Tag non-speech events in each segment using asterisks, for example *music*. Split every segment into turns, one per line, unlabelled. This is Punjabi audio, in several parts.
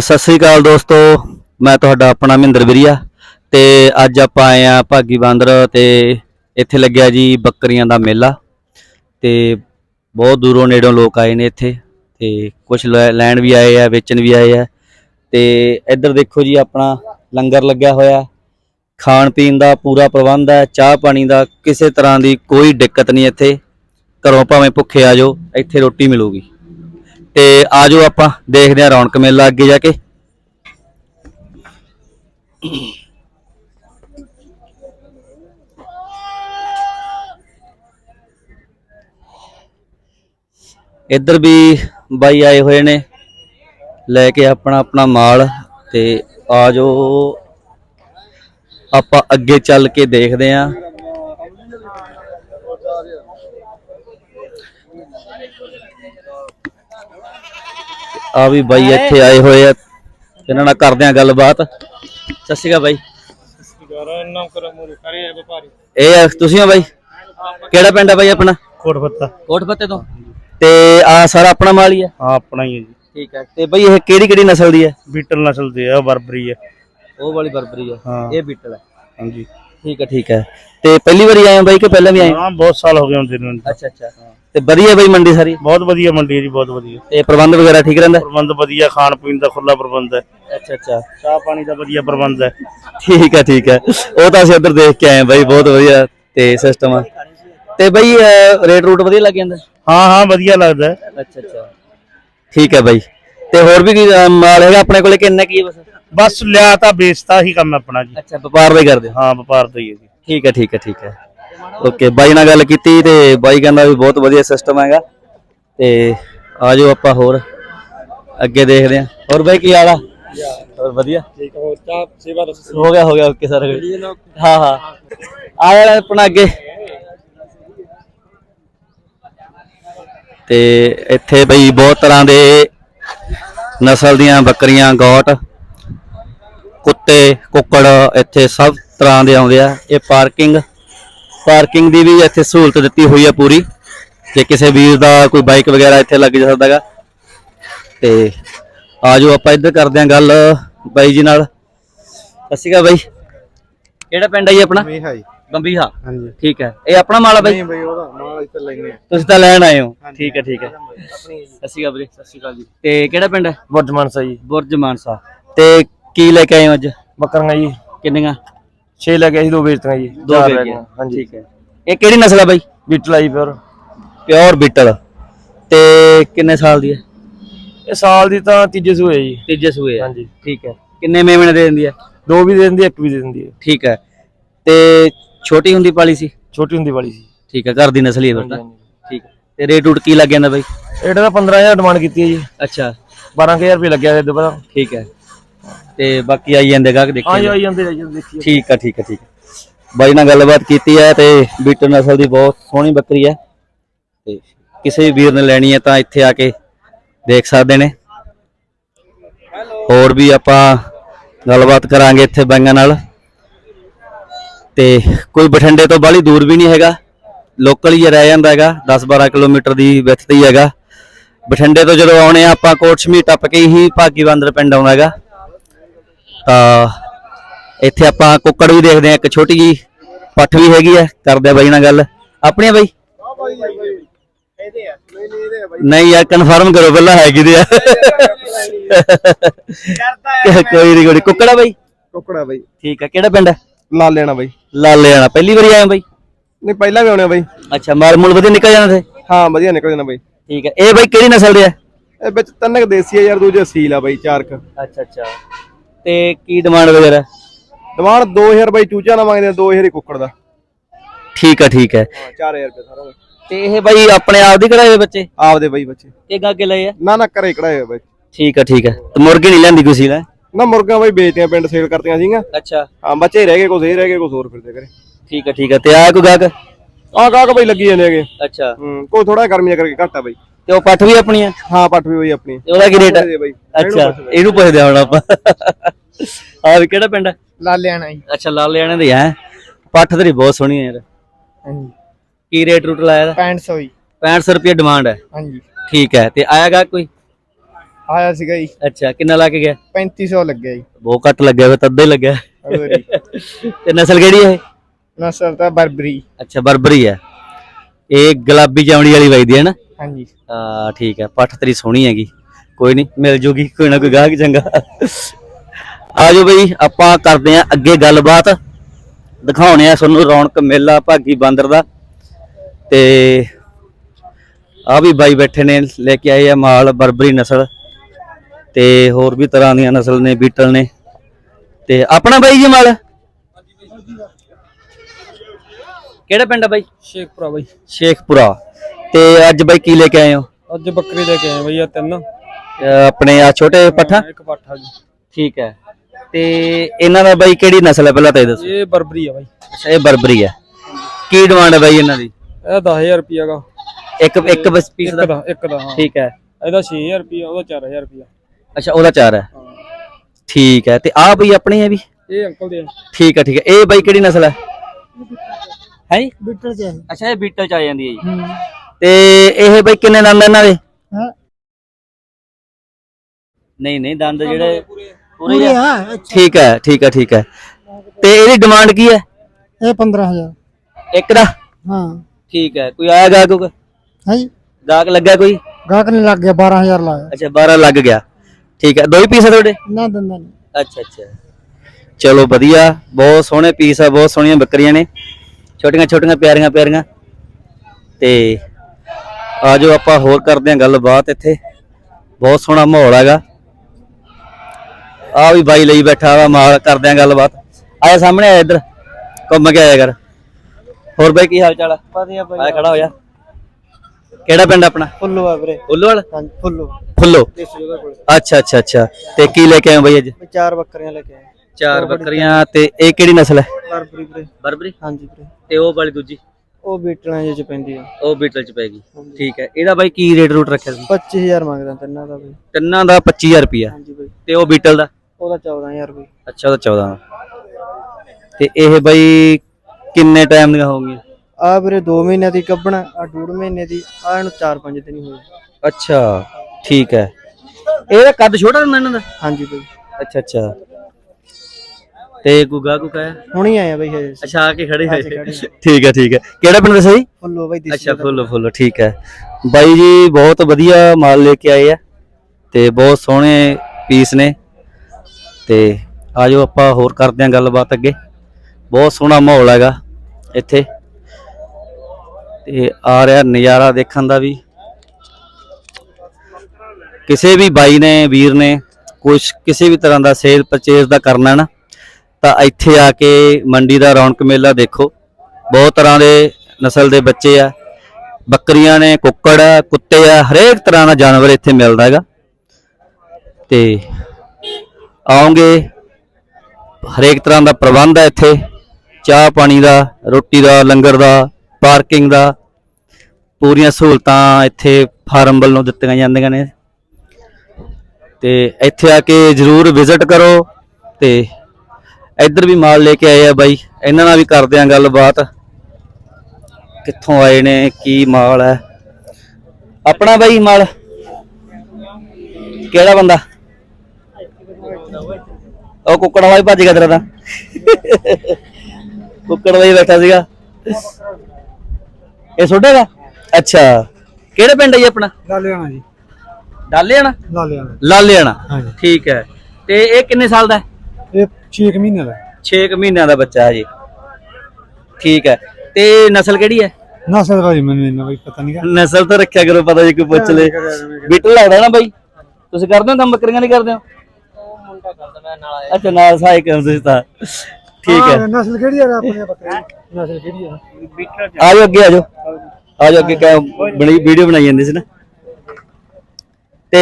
ਸਤਿ ਸ੍ਰੀ ਅਕਾਲ ਦੋਸਤੋ, ਮੈਂ ਤੁਹਾਡਾ ਆਪਣਾ ਮਹਿੰਦਰ ਵਿਰੀਆ ਤੇ ਅੱਜ ਆਪਾਂ ਆਏ ਆ ਭਾਗੀ ਬਾਂਦਰ ਤੇ ਇੱਥੇ ਲੱਗਿਆ ਜੀ ਬੱਕਰੀਆਂ ਦਾ ਮੇਲਾ ਤੇ ਬਹੁਤ ਦੂਰੋਂ ਨੇੜੋਂ ਲੋਕ ਆਏ ਨੇ ਇੱਥੇ ਤੇ ਕੁਝ ਲੈਣ ਵੀ ਆਏ ਆ, ਵੇਚਣ ਵੀ ਆਏ ਆ ਤੇ ਇੱਧਰ ਦੇਖੋ ਜੀ ਆਪਣਾ ਲੰਗਰ ਲੱਗਿਆ ਹੋਇਆ ਖਾਣ ਪੀਣ ਦਾ ਪੂਰਾ ਪ੍ਰਬੰਧ ਹੈ, ਚਾਹ ਪਾਣੀ ਦਾ ਕਿਸੇ ਤਰ੍ਹਾਂ ਦੀ ਕੋਈ ਦਿੱਕਤ ਨਹੀਂ ਇੱਥੇ। ਘਰੋਂ ਭਾਵੇਂ ਭੁੱਖੇ ਆ ਜਾਓ, ਇੱਥੇ ਰੋਟੀ ਮਿਲੂਗੀ। ਤੇ ਆਜੋ ਆਪਾਂ, ਦੇਖਦੇ ਹਾਂ ਰੌਣਕ ਮੇਲਾ ਅੱਗੇ ਜਾ ਕੇ। ਇੱਧਰ ਵੀ ਬਾਈ ਆਏ ਹੋਏ ਨੇ। ਲੈ ਕੇ ਆਪਣਾ ਆਪਣਾ ਮਾਲ ਤੇ ਆਜੋ। ਆਪਾਂ ਅੱਗੇ ਚੱਲ ਕੇ ਦੇਖਦੇ ਹਾਂ ਆ ਵੀ ਬਾਈ ਇੱਥੇ ਆਏ ਹੋਏ ਆ। ਇਹਨਾਂ ਨਾਲ ਕਰਦੇ ਆ ਗੱਲਬਾਤ। ਸਤਿ ਸ਼੍ਰੀ ਅਕਾਲ ਬਾਈ। ਇਹ ਆ, ਤੁਸੀਂ ਹੋ ਬਾਈ? ਕਿਹੜਾ ਪਿੰਡ ਆ ਬਾਈ ਆਪਣਾ?
ਕੋਟ ਪੱਤਾ
ਕੋਟਪੱਤੇ ਤੋਂ। ਤੇ ਆ ਸਾਰਾ ਆਪਣਾ ਮਾਲ ਹੀ ਆ?
ਹਾਂ ਆਪਣਾ ਹੀ ਹੈ ਜੀ।
ਠੀਕ ਹੈ। ਤੇ ਬਾਈ ਇਹ ਕਿਹੜੀ ਕਿਹੜੀ ਨਸਲ ਦੀ ਹੈ?
ਬੀਟਲ ਨਸਲ ਦੇ ਆ ਬਰਬਰੀ ਹੈ।
ਉਹ ਵਾਲੀ ਬਰਬਰੀ ਹੈ।
ਹਾਂ।
ਇਹ ਬੀਟਲ ਹੈ।
ਹਾਂਜੀ।
ਠੀਕ ਹੈ ਠੀਕ ਹੈ। ਤੇ ਪਹਿਲੀ ਵਾਰੀ ਆਏ ਹੋ ਬਾਈ ਕਿ ਪਹਿਲਾਂ ਵੀ ਆਏ ਹੋ?
ਹਾਂ ਬਹੁਤ ਸਾਲ ਹੋ ਗਏ ਹੁੰਦੇ ਨੂੰ।
ਅੱਛਾ ਅੱਛਾ। ਤੇ ਵਧੀਆ ਬਾਈ ਮੰਡੀ ਸਾਰੀ?
ਬਹੁਤ ਵਧੀਆ ਮੰਡੀ ਹੈ ਜੀ ਬਹੁਤ ਵਧੀਆ।
ਤੇ ਪ੍ਰਬੰਧ ਵਗੈਰਾ ਠੀਕ ਰਹਿੰਦਾ?
ਪ੍ਰਬੰਧ ਵਧੀਆ ਖਾਣ ਪੀਣ ਦਾ ਖੁੱਲਾ ਪ੍ਰਬੰਧ ਹੈ।
ਅੱਛਾ ਅੱਛਾ।
ਚਾਹ ਪਾਣੀ ਦਾ ਵਧੀਆ ਪ੍ਰਬੰਧ ਹੈ।
ਠੀਕ ਹੈ ਠੀਕ ਹੈ। ਉਹ ਤਾਂ ਅਸੀਂ ਉੱਧਰ ਦੇਖ ਕੇ ਆਏ ਹਾਂ ਬਾਈ ਬਹੁਤ ਵਧੀਆ ਤੇ ਸਿਸਟਮ ਆ। ਤੇ ਬਾਈ ਰੇਟ ਰੂਟ ਵਧੀਆ ਲੱਗ ਜਾਂਦਾ?
ਹਾਂ ਹਾਂ ਵਧੀਆ ਲੱਗਦਾ ਹੈ।
ਅੱਛਾ ਅੱਛਾ। ਠੀਕ ਹੈ ਬਾਈ। ਤੇ ਹੋਰ ਵੀ ਕੀ ਮਾਲ ਹੈਗਾ ਆਪਣੇ ਕੋਲੇ ਕਿੰਨਾ ਕੀ ਹੈ ਬਸ?
ਬਸ ਲਿਆ ਤਾਂ ਵੇਚਤਾ ਹੀ ਕੰਮ ਆਪਣਾ ਜੀ।
ਅੱਛਾ ਵਪਾਰ ਦਾ ਹੀ ਕਰਦੇ ਹੋ?
ਹਾਂ ਵਪਾਰ ਦਾ ਹੀ ਹੈ ਜੀ।
ਠੀਕ ਹੈ ਠੀਕ ਹੈ ਠੀਕ ਹੈ। ਓਕੇ ਬਾਈ ਨਾਲ ਗੱਲ ਕੀਤੀ ਤੇ ਬਾਈ ਕਹਿੰਦਾ ਵੀ ਬਹੁਤ ਵਧੀਆ ਸਿਸਟਮ ਹੈਗਾ। ਤੇ ਆਜੋ ਆਪਾਂ ਹੋਰ ਅੱਗੇ ਦੇਖਦੇ ਹਾਂ। ਹੋਰ ਬਾਈ ਕੀ ਹਾਲ ਆ? ਹੋਰ ਵਧੀਆ?
ਠੀਕ ਹੋ ਚਾਹ ਸੇਵਾ
ਹੋ ਗਿਆ ਹੋ ਗਿਆ ਓਕੇ ਸਰ। ਹਾਂ ਹਾਂ। ਆ ਯਾਰ ਆਪਣਾ ਅੱਗੇ। ਤੇ ਇੱਥੇ ਬਈ ਬਹੁਤ ਤਰ੍ਹਾਂ ਦੇ ਨਸਲ ਦੀਆਂ ਬੱਕਰੀਆਂ, ਗੋਟ, ਕੁੱਤੇ, ਕੁੱਕੜ ਇੱਥੇ ਸਭ ਤਰ੍ਹਾਂ ਦੇ ਆਉਂਦੇ ਆ। ਇਹ ਪਾਰਕਿੰਗ ਪਾਰਕਿੰਗ ਦੀ ਵੀ ਇੱਥੇ ਸਹੂਲਤ ਦਿੱਤੀ ਹੋਈ ਆ ਪੂਰੀ। ਜੇ ਕਿਸੇ ਵੀਰ ਦਾ ਕੋਈ ਬਾਈਕ ਵਗੈਰਾ ਇੱਥੇ ਲੱਗ ਸਕਦਾਗਾ ਤੇ ਆਜੋ ਆਪਾਂ ਇੱਧਰ ਕਰਦੇ ਆਂ ਗੱਲ ਬਾਈ ਜੀ ਨਾਲ। ਸਤਿ ਸ਼੍ਰੀ ਅਕਾਲ ਬਾਈ। ਕਿਹੜਾ ਪਿੰਡ ਹੈ ਜੀ ਆਪਣਾ?
ਹੈ ਜੀ।
ਬੰਬੀਹਾ
ਹਾਂਜੀ।
ਠੀਕ ਹੈ। ਇਹ ਆਪਣਾ ਮਾਲ ਆ ਬਾਈ?
ਬਈ ਉਹਦਾ ਮਾਲ ਇੱਥੇ ਲੈਣੇ
ਤੁਸੀਂ ਤਾਂ ਲੈਣ ਆਏ ਹੋ। ਠੀਕ ਹੈ ਠੀਕ ਹੈ। ਸਤਿ ਸ਼੍ਰੀ ਅਕਾਲ ਵੀਰੇ। ਸਤਿ ਸ਼੍ਰੀ ਅਕਾਲ ਜੀ। ਤੇ ਕਿਹੜਾ ਪਿੰਡ ਹੈ?
ਬੁਰਜਮਾਨ ਸਾ ਜੀ।
ਬੁਰਜ ਮਾਨਸਾ। ਤੇ ਕੀ ਲੈ ਕੇ ਆਏ ਹੋ ਅੱਜ?
ਬੱਕਰੀਆਂ ਜੀ।
ਕਿੰਨੀਆਂ?
6 ਲੈ ਕੇ ਸੀ ਦੋ ਵੇਚਤੀਆਂ ਜੀ।
ਦੋ
ਚਾਰ
ਲੈ
ਰਹਿ
ਕੇ।
ਗਈਆਂ। ਹਾਂਜੀ।
ਠੀਕ ਹੈ। ਇਹ ਕਿਹੜੀ ਨਸਲ ਆ ਬਾਈ?
ਬੀਟਲ ਆਈ ਪਿਓਰ
ਪਿਓਰ ਬੀਟਲ। ਤੇ ਕਿੰਨੇ ਸਾਲ ਦੀ ਹੈ?
ਇਹ ਸਾਲ ਦੀ ਤਾਂ ਤੀਜੇ ਸੂਏ ਜੀ।
ਤੀਜੇ ਸੂਏ ਆ।
ਹਾਂਜੀ।
ਠੀਕ ਹੈ। ਕਿੰਨੇ ਮੇਮਣੇ ਦੇ ਦਿੰਦੀ ਹੈ?
ਦੋ ਵੀ ਦੇ ਦਿੰਦੀ ਹੈ, ਇੱਕ ਵੀ ਦੇ ਦਿੰਦੀ ਹੈ।
ਠੀਕ ਹੈ। ਤੇ ਛੋਟੀ ਹੁੰਦੀ ਪਾਲੀ ਸੀ?
ਛੋਟੀ ਹੁੰਦੀ ਵਾਲੀ ਸੀ।
ਠੀਕ ਹੈ ਘਰ ਦੀ ਨਸਲ ਹੀ ਫਿਰ ਤਾਂ। ਠੀਕ ਹੈ। ਤੇ ਰੇਟ ਰੂਟ ਕੀ ਲੱਗ ਜਾਂਦਾ ਬਾਈ?
ਇਹਦਾ ਤਾਂ 15000 ਡਿਮਾਂਡ ਕੀਤੀ ਹੈ ਜੀ।
ਅੱਛਾ।
12000 ਰੁਪਏ ਲੱਗਿਆ ਇਹਦੇ ਪਰ
ਠੀਕ ਹੈ। ਤੇ ਬਾਕੀ ਆਈ ਜਾਂਦੇ ਗਾਹਕ ਦੇਖੀ
ਜੀ ਆਈ ਜਾਂਦੇ ਆਈ ਜਾਂਦੇ ਦੇਖੀਏ
ਠੀਕ ਹੈ ਠੀਕ ਹੈ ਠੀਕ ਹੈ। ਬਾਈ ਨਾਲ ਗੱਲਬਾਤ ਕੀਤੀ ਹੈ ਤੇ ਬੀਟਲ ਨਸਲ ਦੀ ਬਹੁਤ ਸੋਹਣੀ ਬੱਕਰੀ ਹੈ। ਤੇ ਕਿਸੇ ਵੀ ਵੀਰ ਨੇ ਲੈਣੀ ਹੈ ਤਾਂ ਇੱਥੇ ਆ ਕੇ ਦੇਖ ਸਕਦੇ ਨੇ। ਹੋਰ ਵੀ ਆਪਾਂ ਗੱਲਬਾਤ ਕਰਾਂਗੇ ਇੱਥੇ ਬਾਈਆਂ ਨਾਲ। ਤੇ ਕੋਈ ਬਠਿੰਡੇ ਤੋਂ ਬਾਹਲੀ ਦੂਰ ਵੀ ਨਹੀਂ ਹੈਗਾ। ਲੋਕਲ ਹੀ ਰਹਿ ਜਾਂਦਾ ਹੈਗਾ 10-12 ਕਿਲੋਮੀਟਰ ਦੀ ਵਿੱਥ ਤੇ ਹੀ ਹੈਗਾ। ਬਠਿੰਡੇ ਤੋਂ ਜਦੋਂ ਆਉਣੇ ਆ ਆਪਾਂ ਕੋਟਸ਼ਮੀ ਟੱਪ ਕੇ ਹੀ ਭਾਗੀ ਬਾਂਦਰ ਪਿੰਡ ਆਉਣਾ ਹੈਗਾ। ਤਾਂ ਇੱਥੇ ਆਪਾਂ ਕੁੱਕੜ ਵੀ ਦੇਖਦੇ ਆ ਇੱਕ ਛੋਟੀ ਜੀ ਪੱਠ ਵੀ ਹੈਗੀ ਆ ਕਰਦੇ ਆ ਬਾਈ ਨਾਲ ਗੱਲ। ਆਪਣੀ ਆ ਬਾਈ? ਨਹੀਂ ਯਾਰ ਕਨਫਰਮ ਕਰੋ ਪਹਿਲਾਂ ਹੈਗੀ ਦੇ ਆ। ਕੋਈ ਨਹੀਂ ਕੋਈ ਕੁੱਕੜਾ ਬਾਈ?
ਟੁਕੜਾ ਬਾਈ।
ਠੀਕ ਆ ਕਿਹੜਾ ਪਿੰਡ ਹੈ
ਲਾ ਲੈਣਾ ਬਾਈ।
ਲਾਲੇ ਆਣਾ। ਪਹਿਲੀ ਵਾਰੀ ਹੋ ਬਾਈ?
ਨਹੀਂ ਪਹਿਲਾਂ ਵੀ ਆਉਣੇ ਬਾਈ।
ਅੱਛਾ ਮਾਲ ਮੂਲ ਵਧੀਆ ਨਿਕਲ ਜਾਣਾ ਤੇ
ਹਾਂ ਵਧੀਆ ਨਿਕਲ ਜਾਣਾ ਬਾਈ।
ਠੀਕ ਹੈ। ਇਹ ਬਾਈ ਕਿਹੜੀ ਨਸਲ ਦੇ ਆ?
ਇਹ ਵਿੱਚ ਤਿੰਨ ਕੁ ਦੇਸੀ ਆ ਯਾਰ ਦੂਜੇ ਸੀਲ ਆ ਬਾਈ ਚਾਰ ਕ।
ਅੱਛਾ ਅੱਛਾ। ਤੇ ਕੀ ਡਿਮਾਂਡ ਵਗੈਰਾ?
ਡਿਮਾਂਡ 2000 ਬਾਈ ਚੂਚਾ ਨਾ ਮੰਗਦੇ ਆ 2000 ਹੀ ਕੁੱਕੜ ਦਾ।
ਠੀਕ ਹੈ ਠੀਕ ਹੈ
ਹਾਂ 4000 ਰੁਪਏ ਸਾਰਾ ਬਾਈ।
ਤੇ ਇਹ ਬਾਈ ਆਪਣੇ ਆਪ ਦੀ ਕਢਾਏ ਬੱਚੇ?
ਆਪਦੇ ਬਾਈ ਬੱਚੇ।
ਇਹ ਗਾ ਕੇ ਲਏ ਆ?
ਨਾ ਨਾ ਘਰੇ ਕਢਾਏ ਬਾਈ।
ਠੀਕ ਹੈ ਠੀਕ ਹੈ ਤੇ ਮੁਰਗੀ ਨਹੀਂ ਲੈਂਦੀ ਕੁਸੀ ਲੈ
ਨਾ ਮੁਰਗਾ ਬਾਈ ਵੇਚਦੇ ਪਿੰਡ ਸੇਲ ਕਰਤੀਆਂ ਸੀਗੀਆਂ।
ਅੱਛਾ।
ਹਾਂ ਬੱਚੇ ਹੀ ਰਹਿ ਗਏ ਕੁਛ ਇਹ ਰਹਿ ਗਏ ਕੁਛ ਹੋਰ ਫਿਰਦੇ ਕਰੇ
ਠੀਕ ਹੈ ਠੀਕ ਹੈ ਤੇ ਆ ਕੋਈ ਗਾਹਕ?
ਆਹ ਗਾਹਕ ਬਾਈ ਲੱਗੀ ਜਾਂਦੇ ਹੈਗੇ।
ਅੱਛਾ।
ਹੂੰ ਕੋਈ ਥੋੜਾ ਗਰਮੀਆਂ ਕਰਕੇ ਘੱਟ ਆ ਬਾਈ।
ਤੇ ਉਹ ਪੱਠ ਵੀ ਆਪਣੀ ਆ
ਹਾਂ ਪੱਠ ਵੀ ਬਾਈ ਆਪਣੀ
ਤੇ ਉਹਦਾ ਕੀ ਰੇਟ
ਦੇ ਬਾਈ।
ਅੱਛਾ ਇਹਨੂੰ ਪੁੱਛਦੇ ਹੁਣ ਆਪਾਂ। ਆ ਵੀ ਕਿਹੜਾ ਪਿੰਡ ਹੈ
ਲਾਲਿਆਣਾ ਜੀ।
ਅੱਛਾ ਲਾਲਿਆਣੇ ਦੇ ਹੈ? ਪੱਠ ਤੇਰੀ ਬਹੁਤ ਸੋਹਣੀ ਹੈ ਯਾਰ।
ਹਾਂਜੀ।
ਕੀ ਰੇਟ ਰੂਟ ਲਾਇਆ ਇਹਦਾ?
6500 ਜੀ।
6500 ਰੁਪਏ ਡਿਮਾਂਡ ਹੈ
ਹਾਂਜੀ।
ਠੀਕ ਹੈ ਤੇ ਆਇਆਗਾ ਕੋਈ?
ਆਇਆ ਸੀਗਾ ਜੀ।
ਅੱਛਾ ਕਿੰਨਾ ਲਾ ਕੇ ਗਿਆ
3500 ਲੱਗਿਆ ਜੀ।
ਬਹੁਤ ਘੱਟ ਲੱਗਿਆ ਵੇ ਤਾਂ ਅੱਧਾ ਹੀ ਲੱਗਿਆ।
ਹੋਰ ਜੀ
ਤੇ ਨਸਲ ਕਿਹੜੀ ਹੈ ਇਹ?
ਨਸਲ ਤਾਂ ਬਰਬਰੀ।
ਅੱਛਾ ਬਰਬਰੀ ਹੈ। ਇਹ ਗੁਲਾਬੀ ਚਮੜੀ ਵਾਲੀ ਵਜਦੀ ਹੈ ਨਾ?
ਹਾਂਜੀ।
ਆ ਠੀਕ ਹੈ ਪੱਠ ਤੇਰੀ ਸੋਹਣੀ ਹੈਗੀ। ਕੋਈ ਨਹੀਂ ਮਿਲ ਜੂਗੀ ਕੋਈ ਨਾ ਕੋਈ ਗਾਹਕ ਚੰਗਾ। ਆਜੋ ਬਈ ਆਪਾਂ ਕਰਦੇ ਆਂ ਅੱਗੇ ਗੱਲਬਾਤ। ਦਿਖਾਉਣੇ ਆ ਤੁਹਾਨੂੰ ਰੌਣਕ ਮੇਲਾ ਭਾਗੀ ਬਾਂਦਰ ਦਾ। ਤੇ ਆ ਵੀ ਬਾਈ ਬੈਠੇ ਨੇ ਲੈ ਕੇ ਆਏ ਆ ਮਾਲ ਬਰਬਰੀ ਨਸਲ। ਤੇ ਹੋਰ ਵੀ ਤਰ੍ਹਾਂ ਦੀਆਂ ਨਸਲ ਨੇ ਬੀਟਲ ਨੇ। ਤੇ ਆਪਣਾ ਬਾਈ ਜੀ ਮਾਲ? ਕਿਹੜਾ ਪਿੰਡ ਆ ਬਾਈ?
ਸ਼ੇਖਪੁਰਾ ਬਾਈ।
ਸ਼ੇਖਪੁਰਾ। ਤੇ ਅੱਜ ਬਾਈ ਕੀ ਲੈ ਕੇ ਆਏ ਹੋ?
ਅੱਜ ਬੱਕਰੀ ਲੈ ਕੇ ਆਏ ਬਾਈ ਆ ਤਿੰਨ।
ਅਹ ਆਪਣੇ ਆ ਛੋਟੇ ਪੱਠਾ?
ਇੱਕ ਪਾਠਾ ਜੀ।
ਠੀਕ ਹੈ। ਤੇ ਇਹਨਾਂ ਦਾ ਬਾਈ ਕਿਹੜੀ ਨਸਲ ਹੈ? ਪਹਿਲਾਂ ਤਾਂ ਇਹ ਦੱਸੋ।
ਇਹ ਬਰਬਰੀ ਆ ਬਾਈ।
ਅੱਛਾ ਇਹ ਬਰਬਰੀ ਹੈ। ਕੀ ਡਿਮਾਂਡ ਹੈ ਬਾਈ ਇਹਨਾਂ ਦੀ?
ਇਹ 10000 ਰੁਪਿਆ ਦਾ
ਇੱਕ ਇੱਕ ਪੀਸ
ਇੱਕ
ਦਾ?
ਦਾ ਇੱਕ ਦਾ ਹਾਂ।
ਠੀਕ ਹੈ।
ਇਹਦਾ 6000 ਰੁਪਿਆ ਉਹਦਾ 4000 ਰੁਪਿਆ
ਅੱਛਾ ਉਹਦਾ ਚਾਰ ਹੈ। ਠੀਕ ਹੈ ਤੇ ਆ ਬਈ ਆਪਣੀ ਹੈ ਵੀ?
ਇਹ ਅੰਕਲ ਦੇ।
ਠੀਕ ਹੈ ਠੀਕ ਹੈ। ਇਹ ਬਾਈ ਕਿਹੜੀ ਨਸਲ ਹੈ? ਹੈ? ਜੀ
ਬਿੱਟਲ ਚ
ਅੱਛਾ ਇਹ ਬੀਟਲ ਚ ਆ ਜਾਂਦੀ ਹੈ ਜੀ। ਤੇ ਇਹ ਬਾਈ ਕਿੰਨੇ ਦੰਦ ਇਹਨਾਂ ਦੇ?
ਹਾਂ?
ਨਹੀਂ ਨਹੀਂ ਦੰਦ ਜਿਹੜੇ ਪੂਰੇ ਹੀ ਆ।
ਹਾਂ
ਠੀਕ ਹੈ ਠੀਕ ਹੈ ਠੀਕ ਹੈ। ਤੇ ਇਹਦੀ ਡਿਮਾਂਡ ਕੀ ਹੈ?
ਇਹ 15000
ਇੱਕ ਦਾ?
ਹਾਂ।
ਠੀਕ ਹੈ ਕੋਈ ਆਇਆ ਗਾਹਕ ਕੋਈ
ਹੈ ਜੀ?
ਗਾਹਕ ਲੱਗਾ ਕੋਈ?
ਗਾਹਕ ਨੇ ਲੱਗ ਗਿਆ 12000 ਲਾਇਆ।
ਅੱਛਾ 12 ਲੱਗ ਗਿਆ। ਠੀਕ ਹੈ ਦੋ ਹੀ ਪੀਸ ਆ ਤੁਹਾਡੇ?
ਨਾ ਦਿੰਦਾ ਨਹੀਂ
ਅੱਛਾ ਅੱਛਾ। ਚਲੋ ਵਧੀਆ ਬਹੁਤ ਸੋਹਣੇ ਪੀਸ ਆ ਬਹੁਤ ਸੋਹਣੀਆਂ ਬੱਕਰੀਆਂ ਨੇ। ਛੋਟੀਆਂ ਛੋਟੀਆਂ ਪਿਆਰੀਆਂ ਪਿਆਰੀਆਂ। ਤੇ ਆਜੋ ਆਪਾਂ ਹੋਰ ਕਰਦੇ ਹਾਂ ਗੱਲਬਾਤ ਇੱਥੇ। ਬਹੁਤ ਸੋਹਣਾ ਮਾਹੌਲ ਹੈਗਾ। ਆ ਵੀ ਬਾਈ ਲਈ ਬੈਠਾ ਵਾ ਮਾਲ ਕਰਦੇ ਹਾਂ ਗੱਲਬਾਤ। ਆਇਆ ਸਾਹਮਣੇ ਆਇਆ ਇੱਧਰ ਘੁੰਮ ਕੇ ਆਇਆ ਕਰ। ਹੋਰ ਬਾਈ ਕੀ ਹਾਲ ਚਾਲ ਆ?
ਵਧੀਆ
ਖੜਾ ਹੋ ਜਾ। ਕਿਹੜਾ ਪਿੰਡ ਆਪਣਾ?
ਫੁੱਲੂ ਆ ਵੀਰੇ।
ਫੁੱਲੋਵਾਲ
ਹਾਂਜੀ ਫੁੱਲੂ।
ਫੁੱਲੋ।
ਇਸ ਜਗ੍ਹਾ ਕੋਲ
ਅੱਛਾ ਅੱਛਾ ਅੱਛਾ। ਤੇ ਕੀ ਲੈ ਕੇ ਆਏ ਹੋ ਬਾਈ ਅੱਜ?
ਚਾਰ ਬੱਕਰੀਆਂ ਲੈ ਕੇ ਆਏ।
ਚਾਰ ਬੱਕਰੀਆਂ ਤੇ ਇਹ ਕਿਹੜੀ ਨਸਲ ਹੈ?
ਬਰਬਰੀ ਵੀਰੇ।
ਬਰਬਰੀ?
ਹਾਂਜੀ ਵੀਰੇ।
ਤੇ ਉਹ ਵਾਲੀ ਦੂਜੀ?
ਉਹ ਬੀਟਲਾਂ ਜਿਹੇ ਚ ਪੈਂਦੀ ਆ।
ਉਹ ਬੀਟਲ ਚ ਪੈਗੀ ਠੀਕ ਹੈ। ਇਹਦਾ ਬਾਈ ਕੀ ਰੇਟ ਰੂਟ ਰੱਖਿਆ ਤੁਸੀਂ?
25000 ਮੰਗਦਾ ਤਿੰਨਾਂ ਦਾ ਵੀ
ਤਿੰਨਾਂ ਦਾ 25000 ਰੁਪਿਆ
ਹਾਂਜੀ ਬਾਈ।
ਤੇ ਉਹ ਬੀਟਲ ਦਾ?
ਉਹਦਾ 14000 ਰੁਪਏ
ਅੱਛਾ ਉਹਦਾ 14 ਦਾ ਤੇ ਇਹ ਬਾਈ ਕਿੰਨੇ ਟਾਈਮ ਦੀਆਂ ਹੋਣਗੀਆਂ?
ਆ ਵੀਰੇ 2 ਮਹੀਨਿਆਂ ਦੀ ਕੱਢਣਾ ਆ ਡੂਢ ਮਹੀਨੇ ਦੀ ਆ ਇਹਨੂੰ 4-5 ਦਿਨ ਹੀ ਹੋਏ
ਅੱਛਾ ਠੀਕ ਹੈ। ਇਹਦਾ ਕੱਦ ਛੋਟਾ ਹੁੰਦਾ ਇਹਨਾਂ ਦਾ?
ਹਾਂਜੀ ਬਾਈ।
ਅੱਛਾ ਅੱਛਾ। ਤੇ ਗੁੱਗਾ ਗੁੱਗਾ ਹੈ?
ਹੁਣੀ ਆਏ ਆ ਬਾਈ ਹਜੇ।
ਅੱਛਾ ਆ ਕੇ ਖੜੇ ਹੋਏ। ਠੀਕ ਹੈ ਠੀਕ ਹੈ। ਕਿਹੜਾ ਪਿੰਡ ਦੱਸਿਆ ਜੀ
ਫੁੱਲੂ ਬਾਈ ਦੇਸੀ
ਅੱਛਾ ਫੁੱਲ ਫੁੱਲ ਠੀਕ ਹੈ। ਬਾਈ ਜੀ ਬਹੁਤ ਵਧੀਆ ਮਾਲ ਲੈ ਕੇ ਆਏ ਆ ਤੇ ਬਹੁਤ ਸੋਹਣੇ ਪੀਸ ਨੇ। ਤੇ ਆਜੋ ਆਪਾਂ ਹੋਰ ਕਰਦੇ ਆਂ ਗੱਲਬਾਤ ਅੱਗੇ। ਬਹੁਤ ਸੋਹਣਾ ਮਾਹੌਲ ਹੈਗਾ ਇੱਥੇ। ਤੇ ਆ ਰਿਹਾ ਨਜ਼ਾਰਾ ਦੇਖਣ ਦਾ ਵੀ। ਕਿਸੇ ਵੀ ਬਾਈ ਨੇ, ਵੀਰ ਨੇ ਕੁਛ ਕਿਸੇ ਵੀ ਤਰ੍ਹਾਂ ਦਾ ਸੇਲ ਪਰਚੇਸ ਦਾ ਕਰਨਾ ਨਾ, ਤਾਂ ਇੱਥੇ ਆ ਕੇ ਮੰਡੀ ਦਾ ਰੌਣਕ ਮੇਲਾ ਦੇਖੋ। ਬਹੁਤ ਤਰ੍ਹਾਂ ਦੇ ਨਸਲ ਦੇ ਬੱਚੇ ਆ, ਬੱਕਰੀਆਂ ਨੇ, ਕੁੱਕੜ ਆ, ਕੁੱਤੇ ਆ, ਹਰੇਕ ਤਰ੍ਹਾਂ ਦਾ ਜਾਨਵਰ ਇੱਥੇ ਮਿਲਦਾ ਹੈਗਾ। ਤੇ ਆਉਂਗੇ ਹਰੇਕ ਤਰ੍ਹਾਂ ਦਾ ਪ੍ਰਬੰਧ ਹੈ ਇੱਥੇ। ਚਾਹ ਪਾਣੀ ਦਾ, ਰੋਟੀ ਦਾ, ਲੰਗਰ ਦਾ ਪਾਰਕਿੰਗ ਦਾ, ਪੂਰੀਆਂ ਸਹੂਲਤਾਂ ਇੱਥੇ ਫਾਰਮ ਵੱਲੋਂ ਦਿੱਤੀਆਂ ਜਾਂਦੀਆਂ ਨੇ। ਤੇ ਇੱਥੇ ਆ ਕੇ ਜਰੂਰ ਵਿਜ਼ਿਟ ਕਰੋ ਤੇ ਇੱਧਰ ਵੀ ਮਾਲ ਲੈ ਕੇ ਆਏ ਆ ਬਾਈ। ਇਹਨਾਂ ਨਾਲ ਵੀ ਕਰਦੇ ਆ ਗੱਲਬਾਤ। ਕਿੱਥੋਂ ਆਏ ਨੇ, ਕੀ ਮਾਲ ਹੈ। ਆਪਣਾ ਬਾਈ ਮਾਲ? ਕਿਹੜਾ ਬੰਦਾ? ਉਹ ਕੁੱਕੜ ਵਾਲਾ ਹੀ ਭੱਜ ਗਿਆ ਤੇਰਾ ਤਾਂ। ਕੁੱਕੜ ਵਾਲਾ ਹੀ ਬੈਠਾ ਸੀਗਾ। ਇਹ ਛੋਟੇਗਾ ਅੱਛਾ। ਕਿਹੜੇ ਪਿੰਡ ਹੈ ਜੀ ਆਪਣਾ?
ਲਾਲਿਆਣਾ ਜੀ।
ਡਾਲੇਆਣਾ
ਲਾਲਿਆਣਾ।
ਲਾਲੇਆਣਾ।
ਹਾਂਜੀ।
ਠੀਕ ਹੈ। ਤੇ ਇਹ ਕਿੰਨੇ ਸਾਲ ਦਾ ਹੈ?
ਇਹ 6 ਮਹੀਨੇ ਦਾ
6 ਮਹੀਨਿਆਂ ਦਾ ਬੱਚਾ ਹੈ ਜੀ। ਠੀਕ ਹੈ। ਤੇ ਨਸਲ ਕਿਹੜੀ ਹੈ?
ਨਸਲ ਦਾ ਮੈਨੂੰ ਇੰਨਾ ਬਈ ਪਤਾ ਨਹੀਂ
ਨਸਲ ਤਾਂ ਰੱਖਿਆ ਕਰੋ ਪਤਾ ਜੇ ਕੋਈ ਪੁੱਛ ਲੇ। ਬੀਟਲ ਲੱਗਦਾ ਨਾ ਬਾਈ? ਤੁਸੀਂ ਕਰਦੇ ਹੋ ਕੰਮ ਬੱਕਰੀਆਂ ਨਹੀਂ ਕਰਦੇ ਹੋ?
ਮੁੰਡਾ ਕਰਦਾ ਮੈਂ ਨਾਲ
ਅੱਛਾ ਨਾਲ ਸਹਾਇਕ ਹੋ ਤੁਸੀਂ ਤਾਂ। ਠੀਕ ਹੈ।
ਨਸਲ ਕਿਹੜੀ ਹੈ ਆਪਣੀ ਬੱਕਰੀ? ਨਸਲ ਕਿਹੜੀ ਹੈ ਬੀਟਲ
ਆ ਜਾਓ ਅੱਗੇ ਆ ਜਾਓ। ਆ ਜਾਓ ਅੱਗੇ ਕੈ ਬਣੀ ਵੀਡੀਓ ਬਣਾਈ ਜਾਂਦੀ ਸੀ ਨਾ। ਤੇ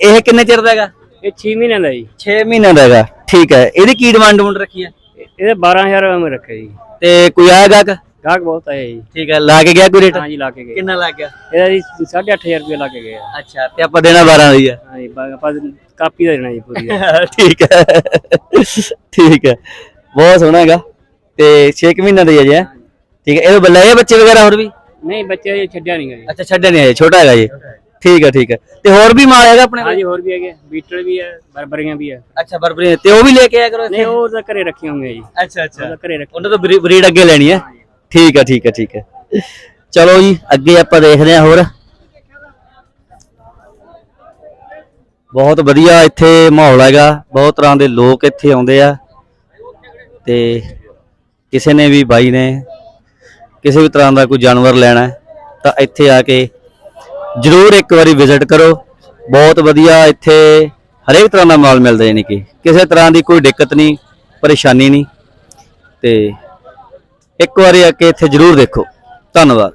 ਇਹ ਕਿੰਨੇ ਚਿਰ ਦਾ ਹੈਗਾ?
ਇਹ 6 ਮਹੀਨਿਆਂ ਦਾ ਜੀ।
6 ਮਹੀਨਿਆਂ ਦਾ ਹੈਗਾ। ਠੀਕ ਹੈ। ਇਹਦੀ ਕੀ ਡਿਮਾਂਡ ਡਿਮਾਂਡ ਰੱਖੀ ਹੈ?
ਇਹਦੇ 12000 ਰੁਪਏ ਮੈਂ ਰੱਖਿਆ ਜੀ।
ਤੇ ਕੋਈ ਆਏਗਾ ਕਿ
ਗਾਹਕ ਬਹੁਤ ਆਏ ਜੀ।
ਠੀਕ ਹੈ। ਲਾ ਕੇ ਗਿਆ ਕੋਈ ਰੇਟ
ਹਾਂ ਜੀ ਲਾ ਕੇ ਗਏ।
ਕਿੰਨਾ ਲੱਗ ਗਿਆ?
ਇਹਦਾ ਜੀ 8500 ਰੁਪਏ ਲਾ ਕੇ ਗਏ ਆ।
ਅੱਛਾ ਤੇ ਆਪਾਂ ਦੇਣਾ 12 ਦੀ ਆ।
ਹਾਂ ਜੀ ਆਪਾਂ ਕਾਪੀ ਦਾ ਦੇਣਾ ਜੀ ਪੂਰੀ। *laughs*
ਠੀਕ ਹੈ। ਠੀਕ ਹੈ। ਬਹੁਤ ਸੋਹਣਾ ਹੈਗਾ ਤੇ 6 ਮਹੀਨਾ ਦਾ ਹੀ ਹੈ ਜੀ ਹੈਂ? ਠੀਕ ਹੈ। ਇਹ ਬੱਲਾ ਇਹ ਬੱਚੇ ਵਗੈਰਾ ਹੋਰ ਵੀ?
ਨਹੀਂ ਬੱਚੇ ਇਹ ਛੱਡਿਆ ਨਹੀਂ ਗਏ
ਅੱਛਾ ਛੱਡਿਆ ਨਹੀਂ ਆਏ ਛੋਟਾ ਹੈਗਾ ਜੀ। ਠੀਕ ਹੈ ਠੀਕ ਹੈ। ਤੇ ਹੋਰ ਵੀ ਮਾਲ ਹੈਗਾ ਆਪਣੇ
ਹਾਂ ਜੀ ਹੋਰ ਵੀ ਹੈਗੇ। ਬੀਟਲ ਵੀ ਹੈ ਬਰਬਰੀਆਂ ਵੀ ਹੈ।
ਅੱਛਾ ਬਰਬਰੀ ਤੇ ਉਹ ਵੀ ਲੈ ਕੇ ਆਇਆ ਕਰੋ
ਨਹੀਂ ਉਹ ਤਾਂ ਘਰੇ ਰੱਖੇ ਹੋਣਗੇ ਜੀ।
ਅੱਛਾ ਅੱਛਾ।
ਉਹ ਘਰੇ ਰੱਖੇ
ਉਹਨਾਂ ਤੋਂ ਬਰੀਡ ਅੱਗੇ ਲੈਣੀ ਹੈ? ਠੀਕ ਹੈ ਠੀਕ ਹੈ ਠੀਕ ਹੈ। ਚਲੋ ਜੀ ਅੱਗੇ ਆਪਾਂ ਦੇਖਦੇ ਹਾਂ ਹੋਰ। ਬਹੁਤ ਵਧੀਆ ਇੱਥੇ ਮਾਹੌਲ ਹੈਗਾ। ਬਹੁਤ ਤਰ੍ਹਾਂ ਦੇ ਲੋਕ ਇੱਥੇ ਆਉਂਦੇ ਆ। ਤੇ ਕਿਸੇ ਨੇ ਵੀ ਬਾਈ ਨੇ ਕਿਸੇ ਵੀ ਤਰ੍ਹਾਂ ਦਾ ਕੋਈ ਜਾਨਵਰ ਲੈਣਾ ਤਾਂ ਇੱਥੇ ਆ ਕੇ ਜਰੂਰ ਇੱਕ ਵਾਰੀ ਵਿਜ਼ਿਟ ਕਰੋ। ਬਹੁਤ ਵਧੀਆ ਇੱਥੇ ਹਰੇਕ ਤਰ੍ਹਾਂ ਦਾ ਮਾਲ ਮਿਲਦਾ ਯਾਨੀ ਕਿ ਕਿਸੇ ਤਰ੍ਹਾਂ ਦੀ ਕੋਈ ਦਿੱਕਤ ਨਹੀਂ, ਪਰੇਸ਼ਾਨੀ ਨਹੀਂ। ਤੇ ਇੱਕ ਵਾਰੀ ਆ ਕੇ ਇੱਥੇ ਜਰੂਰ ਦੇਖੋ। ਧੰਨਵਾਦ।